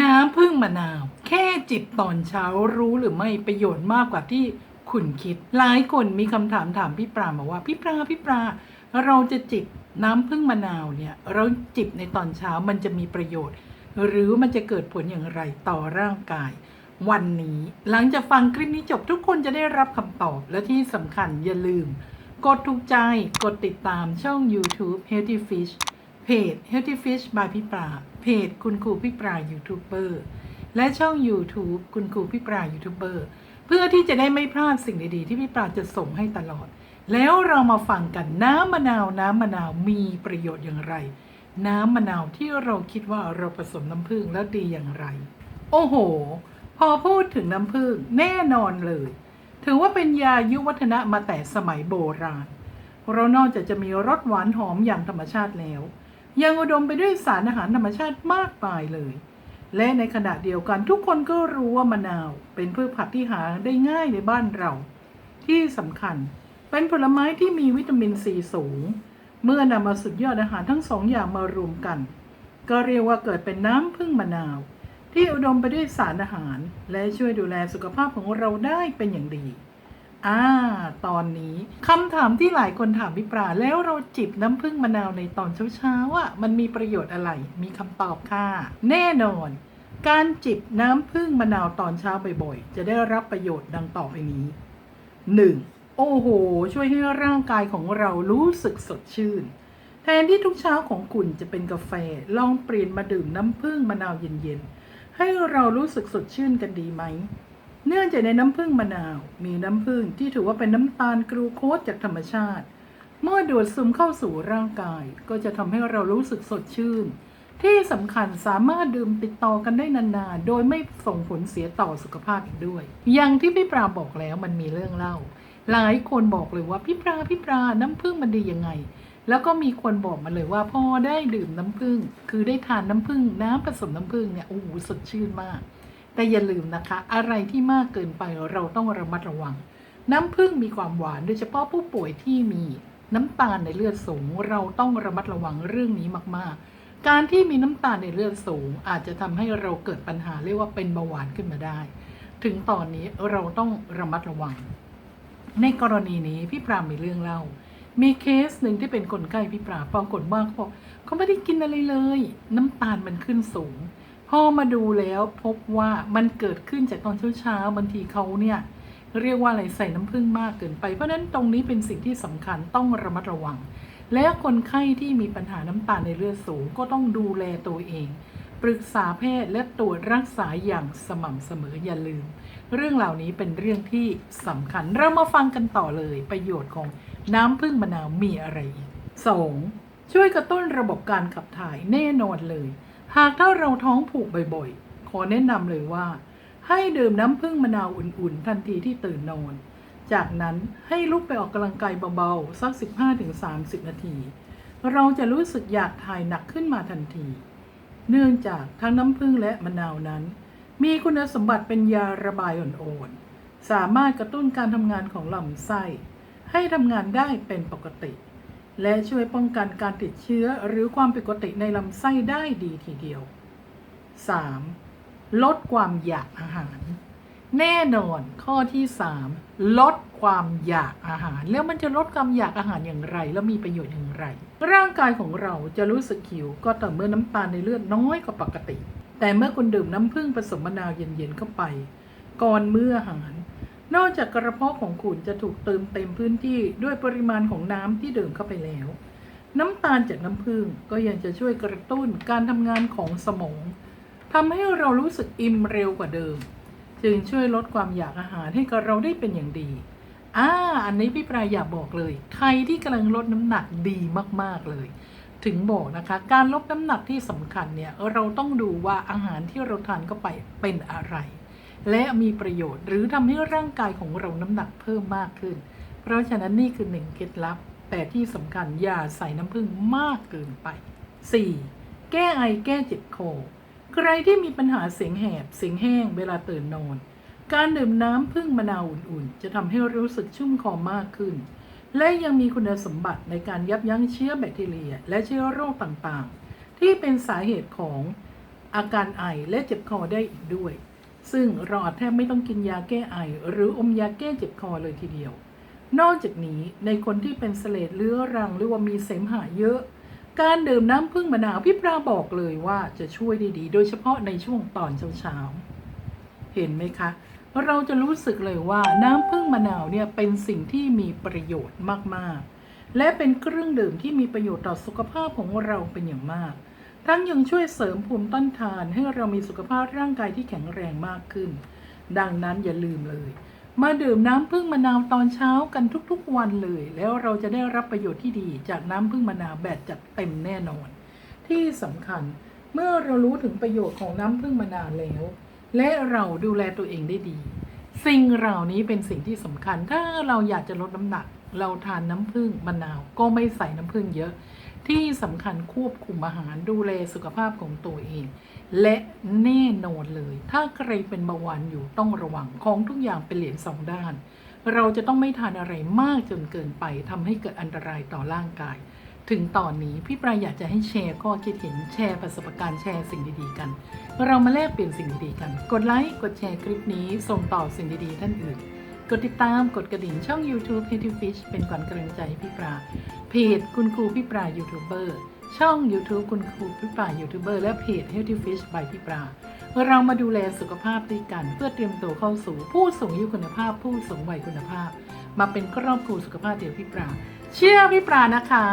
น้ำพึ่งมะนาว แค่จิบตอนเช้ารู้หรือไม่ประโยชน์มากกว่าที่คุณคิด หลายคนมีคำถามถามพี่ปรามาว่า พี่ปราพี่ปรา เราจะจิบน้ำพึ่งมะนาวเนี่ย เราจิบในตอนเช้ามันจะมีประโยชน์ หรือมันจะเกิดผลอย่างไรต่อร่างกาย วันนี้ หลังจากฟังคลิปนี้จบทุกคนจะได้รับคำตอบและที่สำคัญอย่าลืม กดถูกใจกดติดตามช่อง YouTube Healthy Fish เพจ Healthy Fish by พี่ปรา เพจคุณครูพี่ปรายูทูบเบอร์และช่อง YouTube คุณครูพี่ปรายูทูบเบอร์เพื่อที่จะได้ไม่พลาดสิ่งดีๆ ที่พี่ปราจะส่งให้ตลอด แล้วเรามาฟังกันน้ำมะนาวน้ำมะนาวมีประโยชน์อย่างไร น้ำมะนาวที่เราคิดว่าเราผสมน้ำผึ้งแล้วดีอย่างไร โอ้โห พอพูดถึงน้ำผึ้งแน่นอนเลย ถือว่าเป็นยายุวัฒนะมาแต่สมัยโบราณเรานอกจากจะมีรสหวานหอมอย่างธรรมชาติแล้ว ยังอุดมไปด้วยสารอาหารธรรมชาติมากมายเลย และในขณะเดียวกันทุกคนก็รู้ว่ามะนาว เป็นพืชผักที่หาได้ง่ายในบ้านเรา ที่สำคัญเป็นผลไม้ที่มีวิตามินซีสูง เมื่อนำมาสุดยอดอาหารทั้งสองอย่างมารวมกัน ก็เรียกว่าเกิดเป็นน้ำพึ่งมะนาว ที่อุดมไปด้วยสารอาหาร และช่วยดูแลสุขภาพของเราได้เป็นอย่างดี อ่า ตอนนี้คำถามที่หลายคนถามพี่ปราแล้วเราจิบน้ำผึ้งมะนาวในตอนเช้าๆอะมันมีประโยชน์อะไร มีคำตอบค่ะ แน่นอน การจิบน้ำผึ้งมะนาวตอนเช้าบ่อยๆ จะได้รับประโยชน์ดังต่อไปนี้ 1. โอ้โห ช่วยให้ร่างกายของเรารู้สึกสดชื่น แทนที่ทุกเช้าของคุณจะเป็นกาแฟ ลองเปลี่ยนมาดื่มน้ำผึ้งมะนาวเย็นๆ ให้เรารู้สึกสดชื่นกันดีไหม เนื่องจากในน้ำผึ้งมะนาว มีน้ำผึ้งที่ถือว่าเป็นน้ำตาลกรูโคสจากธรรมชาติ เมื่อดูดซึมเข้าสู่ร่างกาย ก็จะทำให้เรารู้สึกสดชื่น ที่สำคัญสามารถดื่มติดต่อกันได้นานๆ โดยไม่ส่งผลเสียต่อสุขภาพอีกด้วย อย่างที่พี่ปราบอกแล้วมันมีเรื่องเล่า หลายคนบอกเลยว่าพี่ปราพี่ปราน้ำผึ้งมันดียังไง แล้วก็มีคนบอกมาเลยว่าพอได้ดื่มน้ำผึ้งคือได้ทานน้ำผึ้งน้ำผสมน้ำผึ้งเนี่ยโอ้โหสดชื่นมาก แต่อย่าลืมนะคะ อะไรที่มากเกินไปเราต้องระมัดระวัง น้ำผึ้งมีความหวานโดยเฉพาะผู้ป่วยที่มีน้ำตาลในเลือดสูง เราต้องระมัดระวังเรื่องนี้มากๆ การที่มีน้ำตาลในเลือดสูง อาจจะทำให้เราเกิดปัญหาเรียกว่าเป็นเบาหวานขึ้นมาได้ ถึงตอนนี้เราต้องระมัดระวัง ในกรณีนี้พี่ปรามมีเรื่องเล่า มีเคสหนึ่งที่เป็นคนไข้พี่ปราปรากฏว่าเขาบอกเขาไม่ได้กินอะไรเลย น้ำตาลมันขึ้นสูง พอมาดูแล้วพบว่ามันเกิดขึ้นจากตอนเช้าๆบางทีเขาเนี่ยเรียกว่าอะไรใส่น้ำผึ้งมากเกินไป เพราะฉะนั้นตรงนี้เป็นสิ่งที่สำคัญต้องระมัดระวัง และคนไข้ที่มีปัญหาน้ำตาลในเลือดสูงก็ต้องดูแลตัวเอง ปรึกษาแพทย์และตรวจรักษาอย่างสม่ำเสมออย่าลืม เรื่องเหล่านี้เป็นเรื่องที่สำคัญ เรามาฟังกันต่อเลย ประโยชน์ของน้ำผึ้งมะนาวมีอะไรอีก 2. ช่วยกระตุ้นระบบการขับถ่ายแน่นอนเลย หากถ้าเราท้องผูกบ่อยๆ ขอแนะนำเลยว่า ให้ดื่มน้ำผึ้งมะนาวอุ่นๆ ทันทีที่ตื่นนอน จากนั้นให้ลุกไปออกกำลังกายเบาๆ สัก 15-30 นาที เราจะรู้สึกอยากถ่ายหนักขึ้นมาทันที เนื่องจากทั้งน้ำผึ้งและมะนาวนั้น มีคุณสมบัติเป็นยาระบายอ่อนๆ สามารถกระตุ้นการทำงานของลำไส้ ให้ทำงานได้เป็นปกติ และช่วยป้องกันการติดเชื้อหรือความผิดปกติในลำไส้ได้ดีทีเดียว 3. ลดความอยากอาหาร แน่นอนข้อที่ 3 ลดความอยากอาหาร แล้วมันจะลดความอยากอาหารอย่างไร แล้วมีประโยชน์อย่างไร ร่างกายของเราจะรู้สึกหิวก็ต่อเมื่อน้ำตาลในเลือดน้อยกว่าปกติ แต่เมื่อคุณดื่มน้ำผึ้งผสมมะนาวเย็นๆเข้าไป ก่อนมื้ออาหาร นอกจากกระเพาะของคุณจะถูกเติมเต็มพื้นที่ด้วยปริมาณของน้ำที่ดื่มเข้าไปแล้ว น้ำตาลจากน้ำผึ้งก็ยังจะช่วยกระตุ้นการทำงานของสมองทำให้เรารู้สึกอิ่มเร็วกว่าเดิม จึงช่วยลดความอยากอาหารให้กับเราได้เป็นอย่างดีอ่าอันนี้พี่ปรายอยากบอกเลย ใครที่กำลังลดน้ำหนักดีมากๆเลย ถึงบอกนะคะ การลดน้ำหนักที่สำคัญเนี่ยเราต้องดูว่าอาหารที่เราทานเข้าไปเป็นอะไร และมีประโยชน์หรือทำให้ร่างกายของเราน้ำหนักเพิ่มมากขึ้น เพราะฉะนั้นนี่คือหนึ่งเคล็ดลับ แต่ที่สำคัญอย่าใส่น้ำผึ้งมากเกินไป 4. แก้ไอแก้เจ็บคอใครที่มีปัญหาเสียงแหบเสียงแห้งเวลาตื่นนอน การดื่มน้ำผึ้งมะนาวอุ่นๆ จะทำให้รู้สึกชุ่มคอมากขึ้น และยังมีคุณสมบัติในการยับยั้งเชื้อแบคทีเรีย และเชื้อโรคต่างๆ ที่เป็นสาเหตุของอาการไอและเจ็บคอได้อีกด้วย ซึ่งเราอาจแทบไม่ต้องกินยาแก้ไอ หรืออมยาแก้เจ็บคอเลยทีเดียว นอกจากนี้ในคนที่เป็นเสลดเรื้อรังหรือว่ามีเสมหะเยอะ การดื่มน้ำผึ้งมะนาวพี่ปราบอกเลยว่าจะช่วยได้ดี โดยเฉพาะในช่วงตอนเช้าๆเห็นไหมคะ เราจะรู้สึกเลยว่าน้ำผึ้งมะนาวเนี่ยเป็นสิ่งที่มีประโยชน์มากๆ และเป็นเครื่องดื่มที่มีประโยชน์ต่อสุขภาพของเราเป็นอย่างมาก ทั้งยังช่วยเสริมภูมิต้านทานให้เรามีสุขภาพร่างกายที่แข็งแรงมากขึ้น ดังนั้นอย่าลืมเลย มาดื่มน้ำผึ้งมะนาวตอนเช้ากันทุกๆวันเลย แล้วเราจะได้รับประโยชน์ที่ดีจากน้ำผึ้งมะนาวแบบจัดเต็มแน่นอน ที่สำคัญเมื่อเรารู้ถึงประโยชน์ของน้ำผึ้งมะนาวแล้ว และเราดูแลตัวเองได้ดี สิ่งเหล่านี้เป็นสิ่งที่สำคัญถ้าเราอยากจะลดน้ำหนัก เราทานน้ำผึ้งมะนาวก็ไม่ใส่น้ำผึ้งเยอะ ที่สำคัญควบคุมอาหารดูแลสุขภาพของตัวเอง และแน่นอนเลย ถ้าใครเป็นเบาหวานอยู่ต้องระวังของทุกอย่างเป็นเหรียญสองด้าน เราจะต้องไม่ทานอะไรมากจนเกินไปทำให้เกิดอันตรายต่อร่างกาย ถึงตอนนี้พี่ปรายอยากจะให้แชร์ข้อคิดเห็นแชร์ประสบการณ์แชร์สิ่งดีๆกัน เรามาแลกเปลี่ยนสิ่งดีๆกัน กดไลค์กดแชร์คลิปนี้ส่งต่อสิ่งดีๆท่านอื่น ดติดตามกดกระดิ่งช่อง YouTube h e a d y Fish เป็นขวัญกำลังใจให้พี่ปราเพจคุณครูพี่ปรายูทูบเบอร์ช่อง YouTube คุณครูพี่ปรายูทูบเบอร์และเพจ Healthy Fish by พี่ปราเรามาดูแลสุขภาพด้วยกัน เพื่อเตรียมตัวเข้าสู่ผู้สูงอายุคุณภาพ ผู้สูงวัยคุณภาพ มาเป็นครอบครัวสุขภาพเดียวพี่ปราเชื่อพี่ปรานะคะ